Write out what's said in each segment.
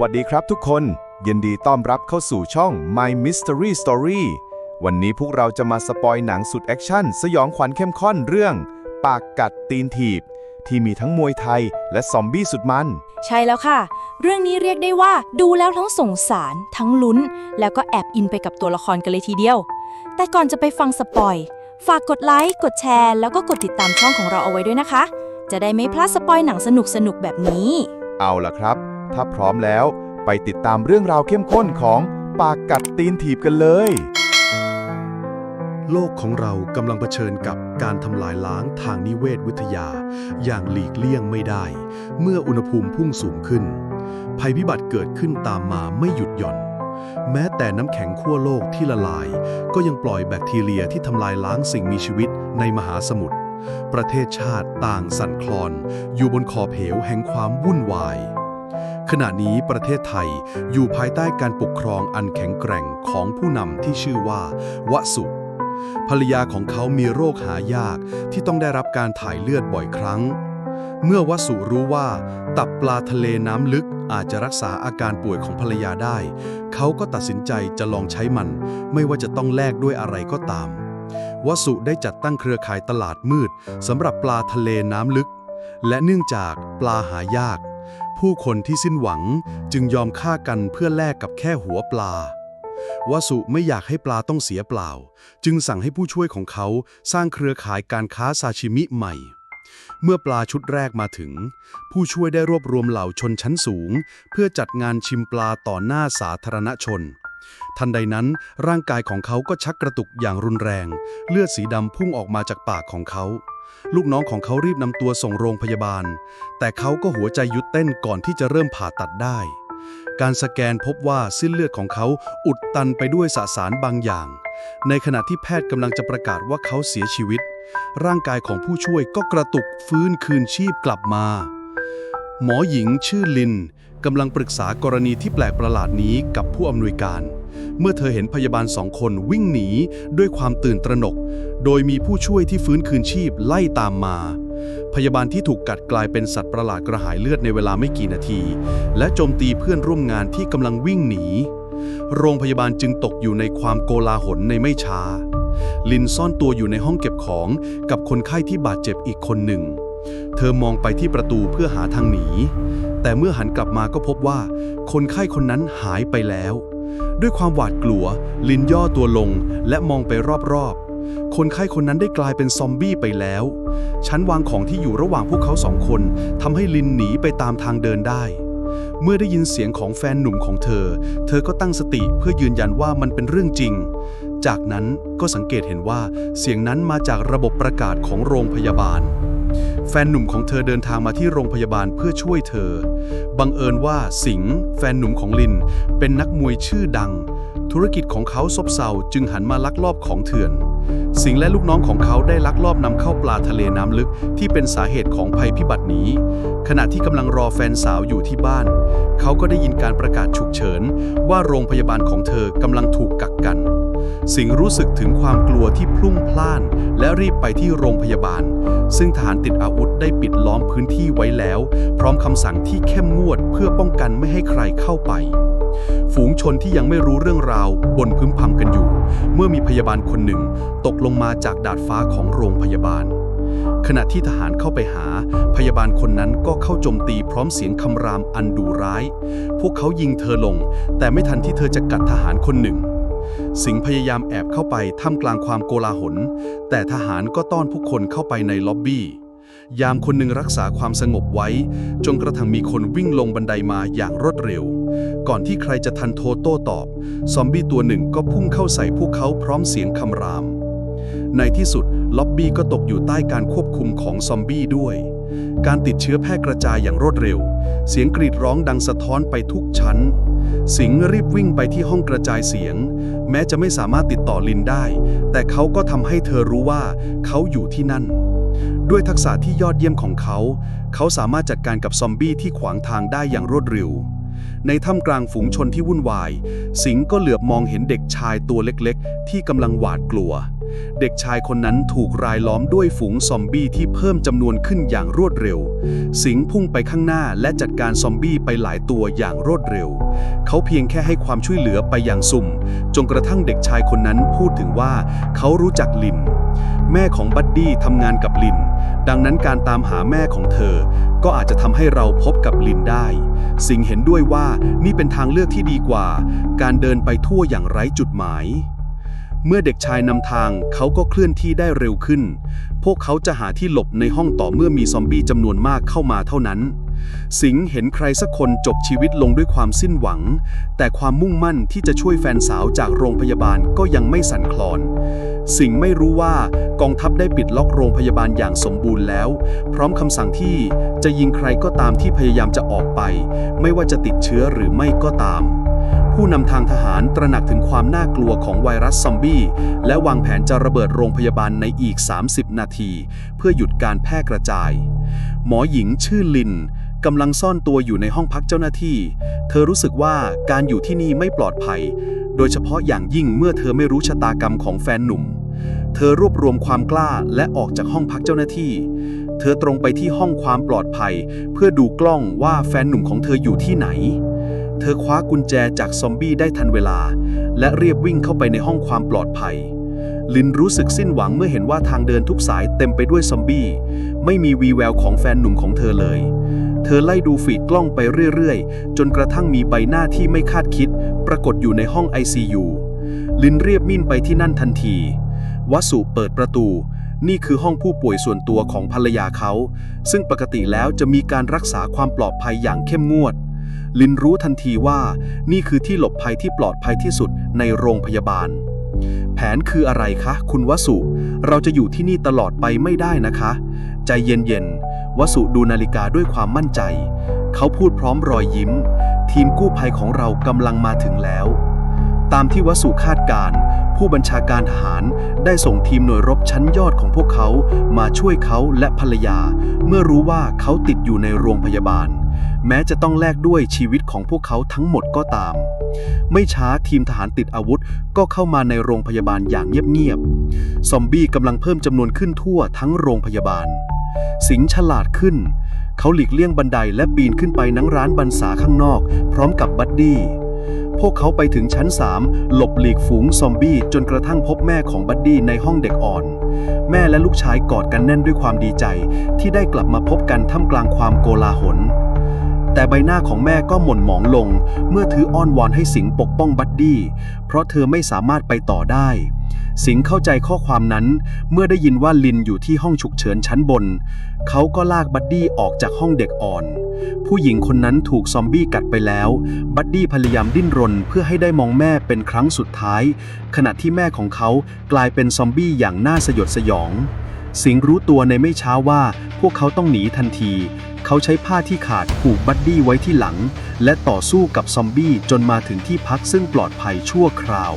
วัสดีครับทุกคน ยินดีต้อนรับเข้าสู่ช่อง My Mystery Story วันนี้พวกเราจะมาสปอยหนังสุดแอคชั่น สยองขวัญเข้มข้นเรื่อง ปากกัดตีนถีบ ที่มีทั้งมวยไทยและซอมบี้สุดมัน ใช่แล้วค่ะ เรื่องนี้เรียกได้ว่าดูแล้วทั้งสงสาร ทั้งลุ้น แล้วก็แอบอินไปกับตัวละครกันเลยทีเดียว แต่ก่อนจะไปฟังสปอยฝากกดไลค์กดแชร์ แล้วก็กดติดตามช่องของเราเอาไว้ด้วยนะคะ จะได้ไม่พลาดสปอยหนังสนุกๆแบบนี้ เอาล่ะครับ ถ้าพร้อมแล้วไปติดตามเรื่องราวเข้มข้นของปากกัดตีนถีบกันเลย โลกของเรากำลังเผชิญกับการทำลายล้างทางนิเวศวิทยา อย่างหลีกเลี่ยงไม่ได้ เมื่ออุณหภูมิพุ่งสูงขึ้น ภัยพิบัติเกิดขึ้นตามมาไม่หยุดหย่อน แม้แต่น้ำแข็งขั้วโลกที่ละลาย ก็ยังปล่อยแบคทีเรียที่ทำลายล้างสิ่งมีชีวิตในมหาสมุทรประเทศชาติต่างสั่นคลอน อยู่บนขอบเหวแห่งความวุ่นวาย ขณะนี้ประเทศไทยอยู่ภายใต้การปกครองอันแข็งแกร่งของผู้นำที่ชื่อว่าวสุภรรยาของเขามีโรคหายากที่ต้องได้รับการถ่ายเลือดบ่อยครั้ง เมื่อวสุรู้ว่า ตับปลาทะเลน้ำลึกอาจจะรักษาอาการป่วยของภรรยาได้ เขาก็ตัดสินใจจะลองใช้มัน ไม่ว่าจะต้องแลกด้วยอะไรก็ตามวสุได้จัดตั้งเครือข่ายตลาดมืดสำหรับปลาทะเลน้ำลึก และเนื่องจากปลาหายาก ผู้คนที่สิ้นหวังจึงยอมฆ่ากันเพื่อแลกกับแค่หัวปลาวสุไม่อยากให้ปลาต้องเสียเปล่า จึงสั่งให้ผู้ช่วยของเขาสร้างเครือข่ายการค้าซาชิมิใหม่ เมื่อปลาชุดแรกมาถึง ผู้ช่วยได้รวบรวมเหล่าชนชั้นสูง เพื่อจัดงานชิมปลาต่อหน้าสาธารณชน ทันใดนั้นร่างกายของเขาก็ชักกระตุกอย่างรุนแรง เลือดสีดำพุ่งออกมาจากปากของเขา ลูกน้องของเขารีบนำตัวส่งโรงพยาบาล แต่เขาก็หัวใจหยุดเต้นก่อนที่จะเริ่มผ่าตัดได้ การสแกนพบว่าเส้นเลือดของเขาอุดตันไปด้วยสสารบางอย่าง ในขณะที่แพทย์กำลังจะประกาศว่าเขาเสียชีวิต ร่างกายของผู้ช่วยก็กระตุกฟื้นคืนชีพกลับมา หมอหญิงชื่อลินกำลังปรึกษากรณีที่แปลกประหลาดนี้กับผู้อำนวยการ เมื่อเธอเห็นพยาบาลสองคนวิ่งหนีด้วยความตื่นตระหนก โดยมีผู้ช่วยที่ฟื้นคืนชีพไล่ตามมา พยาบาลที่ถูกกัดกลายเป็นสัตว์ประหลาดกระหายเลือดในเวลาไม่กี่นาที และโจมตีเพื่อนร่วมงานที่กำลังวิ่งหนี โรงพยาบาลจึงตกอยู่ในความโกลาหลในไม่ช้า ลินซ่อนตัวอยู่ในห้องเก็บของกับคนไข้ที่บาดเจ็บอีกคนหนึ่ง เธอมองไปที่ประตูเพื่อหาทางหนี แต่เมื่อหันกลับมาก็พบว่า คนไข้คนนั้นหายไปแล้ว ด้วยความหวาดกลัว ลินย่อตัวลงและมองไปรอบๆ คนไข้คนนั้นได้กลายเป็นซอมบี้ไปแล้ว ชั้นวางของที่อยู่ระหว่างพวกเขาสองคนทำให้ลินหนีไปตามทางเดินได้ เมื่อได้ยินเสียงของแฟนหนุ่มของเธอ เธอก็ตั้งสติเพื่อยืนยันว่ามันเป็นเรื่องจริง จากนั้นก็สังเกตเห็นว่าเสียงนั้นมาจากระบบประกาศของโรงพยาบาล แฟนหนุ่มของเธอเดินทางมาที่โรงพยาบาลเพื่อช่วยเธอ บังเอิญว่าสิงห์แฟนหนุ่มของลิน เป็นนักมวยชื่อดัง ธุรกิจของเขาซบเซาจึงหันมาลักลอบของเถื่อน สิงห์และลูกน้องของเขาได้ลักลอบนำเข้าปลาทะเลน้ำลึกที่เป็นสาเหตุของภัยพิบัตินี้ ขณะที่กำลังรอแฟนสาวอยู่ที่บ้าน เขาก็ได้ยินการประกาศฉุกเฉิน ว่าโรงพยาบาลของเธอกำลังถูกกักกัน สิงรู้สึกถึงความกลัวที่พลุ่งพล่าน และรีบไปที่โรงพยาบาล ซึ่งทหารติดอาวุธได้ปิดล้อมพื้นที่ไว้แล้ว พร้อมคำสั่งที่เข้มงวดเพื่อป้องกันไม่ให้ใครเข้าไป ฝูงชนที่ยังไม่รู้เรื่องราวบนพึมพำกันอยู่ เมื่อมีพยาบาลคนหนึ่ง ตกลงมาจากดาดฟ้าของโรงพยาบาลขณะที่ทหารเข้าไปหา พยาบาลคนนั้นก็เข้าโจมตีพร้อมเสียงคำรามอันดุร้าย พวกเขายิงเธอลง แต่ไม่ทันที่เธอจะกัดทหารคนหนึ่ง สิงห์พยายามแอบเข้าไปท่ามกลางความโกลาหล แต่ทหารก็ต้อนผู้คนเข้าไปในล็อบบี้ ยามคนหนึ่งรักษาความสงบไว้ จนกระทั่งมีคนวิ่งลงบันไดมาอย่างรวดเร็ว ก่อนที่ใครจะทันโทรโต้ตอบ ซอมบี้ตัวหนึ่งก็พุ่งเข้าใส่พวกเขาพร้อมเสียงคำราม ในที่สุดล็อบบี้ก็ตกอยู่ใต้การควบคุมของซอมบี้ด้วยการติดเชื้อแพร่กระจายอย่างรวดเร็ว เสียงกรีดร้องดังสะท้อนไปทุกชั้น สิงห์รีบวิ่งไปที่ห้องกระจายเสียง แม้จะไม่สามารถติดต่อลินได้ แต่เขาก็ทำให้เธอรู้ว่าเขาอยู่ที่นั่น ด้วยทักษะที่ยอดเยี่ยมของเขา เขาสามารถจัดการกับซอมบี้ที่ขวางทางได้อย่างรวดเร็ว ในถ้ำกลางฝูงชนที่วุ่นวาย สิงห์ก็เหลือบมองเห็นเด็กชายตัวเล็กๆ ที่กำลังหวาดกลัวเเด็กชายคนนั้นถูกรายล้อมด้วยฝูงซอมบี้ที่เพิ่มจำนวนขึ้นอย่างรวดเร็ว สิงพุ่งไปข้างหน้าและจัดการซอมบี้ไปหลายตัวอย่างรวดเร็ว เขาเพียงแค่ให้ความช่วยเหลือไปอย่างสุ่ม จนกระทั่งเด็กชายคนนั้นพูดถึงว่าเขารู้จักลิน แม่ของบัดดี้ทำงานกับลิน ดังนั้นการตามหาแม่ของเธอ ก็อาจจะทำให้เราพบกับลินได้ สิงเห็นด้วยว่านี่เป็นทางเลือกที่ดีกว่า การเดินไปทั่วอย่างไร้จุดหมาย เมื่อเด็กชายนำทางเขาก็เคลื่อนที่ได้เร็วขึ้น พวกเขาจะหาที่หลบในห้องต่อเมื่อมีซอมบี้จำนวนมากเข้ามาเท่านั้น สิงห์เห็นใครสักคนจบชีวิตลงด้วยความสิ้นหวัง แต่ความมุ่งมั่นที่จะช่วยแฟนสาวจากโรงพยาบาลก็ยังไม่สั่นคลอน สิงห์ไม่รู้ว่ากองทัพได้ปิดล็อกโรงพยาบาลอย่างสมบูรณ์แล้ว พร้อมคำสั่งที่จะยิงใครก็ตามที่พยายามจะออกไป ไม่ว่าจะติดเชื้อหรือไม่ก็ตาม ผู้นำทางทหารตระหนักถึงความน่ากลัวของไวรัสซอมบี้ และวางแผนจะระเบิดโรงพยาบาลในอีก 30 นาที เพื่อหยุดการแพร่กระจาย หมอหญิงชื่อลินกำลังซ่อนตัวอยู่ในห้องพักเจ้าหน้าที่ เธอรู้สึกว่าการอยู่ที่นี่ไม่ปลอดภัย โดยเฉพาะอย่างยิ่งเมื่อเธอไม่รู้ชะตากรรมของแฟนหนุ่ม เธอรวบรวมความกล้าและออกจากห้องพักเจ้าหน้าที่ เธอตรงไปที่ห้องความปลอดภัย เพื่อดูกล้องว่าแฟนหนุ่มของเธออยู่ที่ไหน เธอคว้ากุญแจจากซอมบี้ได้ทันเวลา และเรียบวิ่งเข้าไปในห้องความปลอดภัย ลินรู้สึกสิ้นหวังเมื่อเห็นว่าทางเดินทุกสายเต็มไปด้วยซอมบี้ ไม่มีวีแววของแฟนหนุ่มของเธอเลย เธอไล่ดูฟีดกล้องไปเรื่อยๆ จนกระทั่งมีใบหน้าที่ไม่คาดคิด ปรากฏอยู่ในห้อง ICU ลินเรียบมิ่นไปที่นั่นทันทีวสุเปิดประตู นี่คือห้องผู้ป่วยส่วนตัวของภรรยาเขา ซึ่งปกติแล้วจะมีการรักษาความปลอดภัยอย่างเข้มงวด ลินรู้ทันทีว่านี่คือที่หลบภัยที่ปลอดภัยที่สุดในโรงพยาบาล แผนคืออะไรคะ คุณวสุ เราจะอยู่ที่นี่ตลอดไปไม่ได้นะคะ ใจเย็นๆวสุดูนาฬิกาด้วยความมั่นใจ เขาพูดพร้อมรอยยิ้ม ทีมกู้ภัยของเรากำลังมาถึงแล้ว ตามที่วสุคาดการ ผู้บัญชาการทหารได้ส่งทีมหน่วยรบชั้นยอดของพวกเขามาช่วยเขาและภรรยา เมื่อรู้ว่าเขาติดอยู่ในโรงพยาบาล แม้จะต้องแลกด้วยชีวิตของพวกเขาทั้งหมดก็ตาม ไม่ช้าทีมทหารติดอาวุธก็เข้ามาในโรงพยาบาลอย่างเงียบๆ ซอมบี้กำลังเพิ่มจำนวนขึ้นทั่วทั้งโรงพยาบาล สิงฉลาดขึ้น เขาหลีกเลี่ยงบันไดและปีนขึ้นไปนังร้านบรรษาข้างนอก พร้อมกับบัดดี้ พวกเขาไปถึงชั้น 3 หลบหลีกฝูงซอมบี้จนกระทั่งพบแม่ของบัดดี้ในห้องเด็กอ่อนแม่และลูกชายกอดกันแน่นด้วยความดีใจ ที่ได้กลับมาพบกันท่ามกลางความโกลาหล แต่ใบหน้าของแม่ก็หม่นหมองลง เมื่อถืออ้อนวอนให้สิงปกป้องบัดดี้ เพราะเธอไม่สามารถไปต่อได้ สิงเข้าใจข้อความนั้น เมื่อได้ยินว่าลินอยู่ที่ห้องฉุกเฉินชั้นบน เขาก็ลากบัดดี้ออกจากห้องเด็กอ่อน ผู้หญิงคนนั้นถูกซอมบี้กัดไปแล้ว บัดดี้พยายามดิ้นรนเพื่อให้ได้มองแม่เป็นครั้งสุดท้าย ขณะที่แม่ของเขากลายเป็นซอมบี้อย่างน่าสยดสยองสิงรู้ตัวในไม่ช้าว่าพวกเขาต้องหนีทันที เขาใช้ผ้าที่ขาดผูกบัดดี้ไว้ที่หลัง และต่อสู้กับซอมบี้จนมาถึงที่พักซึ่งปลอดภัยชั่วคราว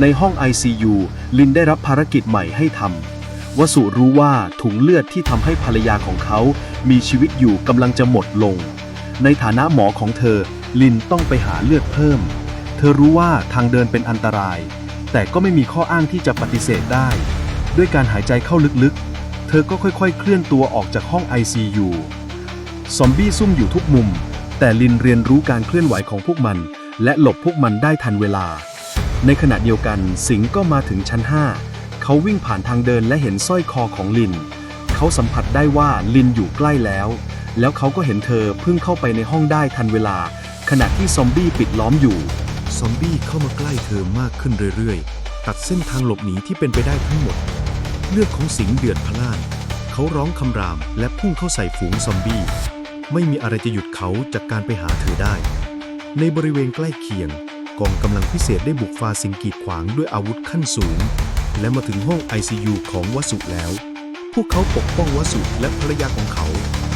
ในห้อง ICU ลินได้รับภารกิจใหม่ให้ทำวสุรู้ว่าถุงเลือดที่ทำให้ภรรยาของเขา มีชีวิตอยู่กำลังจะหมดลง ในฐานะหมอของเธอ ลินต้องไปหาเลือดเพิ่ม เธอรู้ว่าทางเดินเป็นอันตราย แต่ก็ไม่มีข้ออ้างที่จะปฏิเสธได้ ด้วยการหายใจเข้าลึกๆเธอก็ค่อยๆ เคลื่อนตัวออกจากห้อง ICU ซอมบี้ซุ่มอยู่ทุกมุม แต่ลินเรียนรู้การเคลื่อนไหวของพวกมัน และหลบพวกมันได้ทันเวลา ในขณะเดียวกันสิงก็มาถึงชั้น 5 เขาวิ่งผ่านทางเดินและเห็นสร้อยคอของลิน เขาสัมผัสได้ว่าลินอยู่ใกล้แล้ว แล้วเขาก็เห็นเธอเพิ่งเข้าไปในห้องได้ทันเวลา ขณะที่ซอมบี้ปิดล้อมอยู่ซอมบี้เข้ามาใกล้เธอมากขึ้นเรื่อยๆ ตัดเส้นทางหลบหนีที่เป็นไปได้ทั้งหมด เลือดของสิงเดือดพล่าน เขาร้องคำรามและพุ่งเข้าใส่ฝูงซอมบี้ ไม่มีอะไรจะหยุดเขาจากการไปหาเธอได้ ในบริเวณใกล้เคียง กองกำลังพิเศษได้บุกฝ่าสิ่งกีดขวางด้วยอาวุธขั้นสูง และมาถึงห้อง ICU ของวสุแล้ว พวกเขาปกป้องวสุและภรรยาของเขา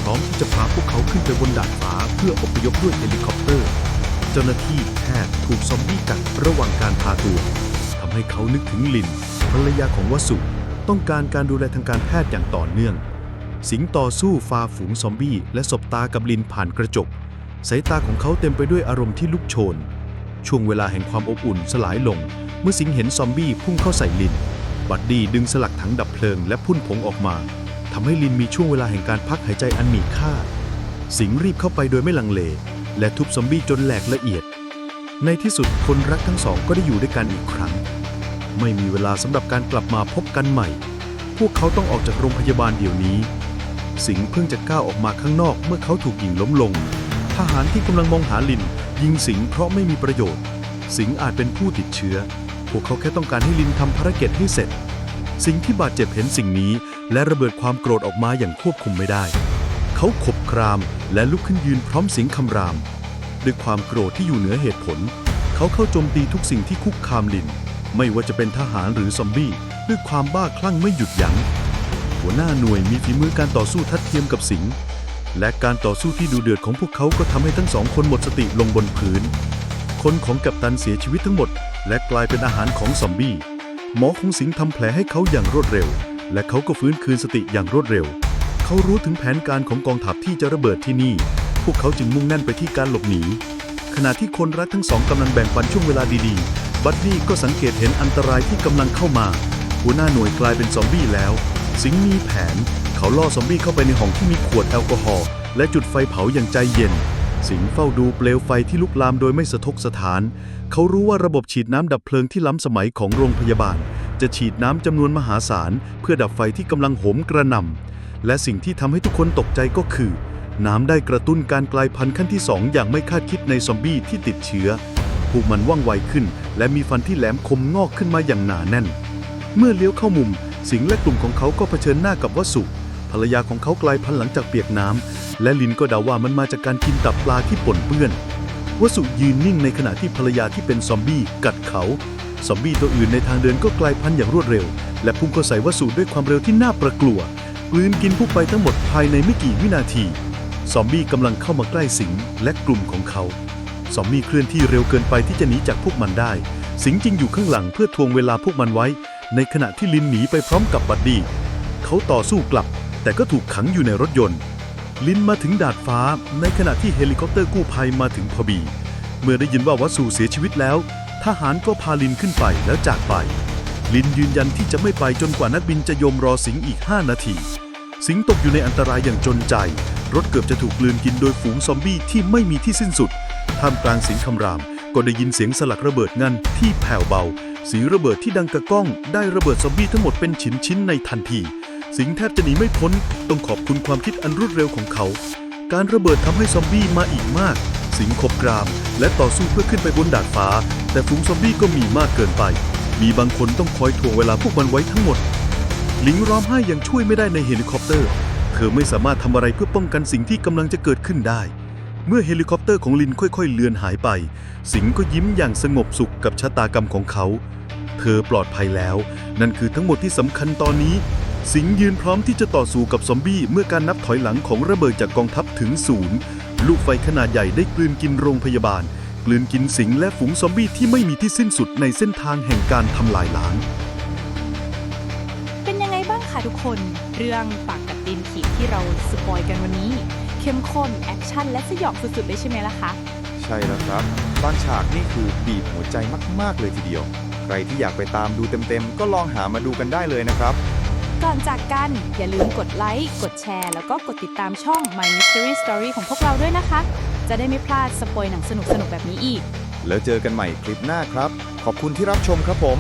พร้อมที่จะพาพวกเขาขึ้นไปบนดาดฟ้าเพื่ออพยพด้วยเฮลิคอปเตอร์ เจ้าหน้าที่แพทย์ถูกซอมบี้กัดระหว่างการพาตัวทำให้เขานึกถึงลินภรรยาของวสุต้องการการดูแลทางการแพทย์อย่างต่อเนื่อง สิงต่อสู้ฝ่าฝูงซอมบี้ และสบตากับลินผ่านกระจก สายตาของเขาเต็มไปด้วยอารมณ์ที่ลุกโชน ช่วงเวลาแห่งความอบอุ่นสลายลง เมื่อสิงเห็นซอมบี้พุ่งเข้าใส่ลิน บัดดี้ดึงสลักถังดับเพลิงและพุ่นผงออกมาทำให้ลินมีช่วงเวลาแห่งการพักหายใจอันมีค่า สิงรีบเข้าไปโดยไม่ลังเล และทุบซอมบี้จนแหลกละเอียด ในที่สุดคนรักทั้งสองก็ได้อยู่ด้วยกันอีกครั้ง ไม่มีเวลาสำหรับการกลับมาพบกันใหม่ พวกเขาต้องออกจากโรงพยาบาลเดี๋ยวนี้ สิงห์เพิ่งจะก้าวออกมาข้างนอกเมื่อเขาถูกยิงล้มลง ทหารที่กำลังมองหาลิน ยิงสิงห์เพราะไม่มีประโยชน์ สิงห์อาจเป็นผู้ติดเชื้อ พวกเขาแค่ต้องการให้ลินทำภารกิจให้เสร็จ สิงห์ที่บาดเจ็บเห็นสิ่งนี้ และระเบิดความโกรธออกมาอย่างควบคุมไม่ได้ เขาขบครามและลุกขึ้นยืนพร้อมสิงห์คำราม ด้วยความโกรธที่อยู่เหนือเหตุผล เขาเข้าโจมตีทุกสิ่งที่คุกคามลิน ไม่ว่าจะเป็นทหารหรือซอมบี้ด้วยความบ้าคลั่งไม่หยุดยัง้ง หัวหน้าหน่วยมีฝีมือการต่อสู้ทัดเทียมกับสิงห์และการต่อสู้ที่ดูเดือดของพวกเขาก็ทำให้ทั้งสองคนหมดสติลงบนพื้น คนของกัปตันเสียชีวิตทั้งหมด และกลายเป็นอาหารของซอมบี้ หมอของสิงห์ทำแผลให้เขาอย่างรวดเร็ว และเขาก็ฟื้นคืนสติอย่างรวดเร็ว เขารู้ถึงแผนการของกองทัพที่จะระเบิดที่นี่ พวกเขาจึงมุ่งแน่นไปที่การหลบหนี ขณะที่คนรักทั้งสองกำลังแบ่งปันช่วงเวลาดีๆ บัดดี้ก็สังเกตเห็นอันตรายที่กำลังเข้ามา หัวหน้าหน่วยกลายเป็นซอมบี้แล้ว สิงมีแผน เขาล่อซอมบี้เข้าไปในห้องที่มีขวดแอลกอฮอล์และจุดไฟเผาอย่างใจเย็น สิงเฝ้าดูเปลวไฟที่ลุกลามโดยไม่สะทกสถาน เขารู้ว่าระบบฉีดน้ำดับเพลิงที่ล้ำสมัยของโรงพยาบาล จะฉีดน้ำจำนวนมหาศาล เพื่อดับไฟที่กำลังโหมกระหน่ำและสิ่งที่ทำให้ทุกคนตกใจก็คือ น้ำได้กระตุ้นการกลายพันธุ์ขั้นที่สองอย่างไม่คาดคิดในซอมบี้ที่ติดเชื้อ พวกมันว่องไวขึ้น และมีฟันที่แหลมคมงอกขึ้นมาอย่างหนาแน่น เมื่อเลี้ยวเข้ามุม สิงและกลุ่มของเขาก็เผชิญหน้ากับวสุภรรยาของเขากลายพันธุ์หลังจากเปียกน้ำและลินก็เดาว่ามันมาจากการกินตับปลาที่ปนเปื้อนวสุยืนนิ่งในขณะที่ภรรยาที่เป็นซอมบี้กัดเขาซอมบี้ตัวอื่นในทางเดินก็กลายพันธุ์อย่างรวดเร็ว และพุ่งเข้าใส่วสุด้วยความเร็วที่น่าประกลัวกลืนกินพวกไปทั้งหมดภายในไม่กี่วินาที ซอมบี้กำลังเข้ามาใกล้สิงและกลุ่มของเขา ซอมบี้เคลื่อนที่เร็วเกินไปที่จะหนีจากพวกมันได้ สิงห์จึงอยู่ข้างหลังเพื่อทวงเวลาพวกมันไว้ ในขณะที่ลินหนีไปพร้อมกับบัดดี้เขาต่อสู้กลับ แต่ก็ถูกขังอยู่ในรถยนต์ ลินมาถึงดาดฟ้า ในขณะที่เฮลิคอปเตอร์กู้ภัยมาถึงพอดีเมื่อได้ยินว่าวัสสุเสียชีวิตแล้ว ทหารก็พาลินขึ้นไปแล้วจากไป ลินยืนยันที่จะไม่ไปจนกว่านักบินจะยอมรอสิงห์อีก 5 นาที สิงห์ตกอยู่ในอันตรายอย่างจนใจ รถเกือบจะถูกกลืนกินโดยฝูงซอมบี้ที่ไม่มีที่สิ้นสุด ท่ามกลางเสียงคำราม ก็ได้ยินเสียงสลักระเบิดงันที่แผ่วเบา สีระเบิดที่ดังกระก้อง ได้ระเบิดซอมบี้ทั้งหมดเป็นชิ้นๆในทันที สิงห์แทบจะหนีไม่พ้น ต้องขอบคุณความคิดอันรวดเร็วของเขา การระเบิดทำให้ซอมบี้มาอีกมาก สิงห์ขบกราม และต่อสู้เพื่อขึ้นไปบนดาดฟ้า แต่ฝูงซอมบี้ก็มีมากเกินไป มีบางคนต้องคอยถ่วงเวลาพวกมันไว้ทั้งหมด ลิงร้องไห้ยังช่วยไม่ได้ในเฮลิคอปเตอร์ เธอไม่สามารถทำอะไรเพื่อป้องกันสิ่งที่กำลังจะเกิดขึ้นได้ เมื่อเฮลิคอปเตอร์ของลินค่อยๆ เลือนหายไป สิงก็ยิ้มอย่างสงบสุขกับชะตากรรมของเขา เธอปลอดภัยแล้ว นั่นคือทั้งหมดที่สำคัญตอนนี้ สิงยืนพร้อมที่จะต่อสู้กับซอมบี้ เมื่อการนับถอยหลังของระเบิดจากกองทัพถึงศูนย์ลูกไฟขนาดใหญ่ได้กลืนกินโรงพยาบาล กลืนกินสิงและฝูงซอมบี้ที่ไม่มีที่สิ้นสุดในเส้นทางแห่งการทำลายล้าง เป็นยังไงบ้างคะทุกคน เรื่องปากกัดตีนขีดที่เราสปอยกันวันนี้ เข้มข้นแอคชั่นและสยองสุดๆเลยใช่ไหมล่ะคะ ใช่แล้วครับ บางฉากนี่คือบีบหัวใจมากๆเลยทีเดียว ใครที่อยากไปตามดูเต็มๆ ก็ลองหามาดูกันได้เลยนะครับ ก่อนจากกัน อย่าลืมกดไลค์ กดแชร์ แล้วก็กดติดตามช่อง My Mystery Story ของพวกเราด้วยนะคะ จะได้ไม่พลาดสปอยหนังสนุกๆแบบนี้อีก แล้วเจอกันใหม่คลิปหน้าครับ ขอบคุณที่รับชมครับผม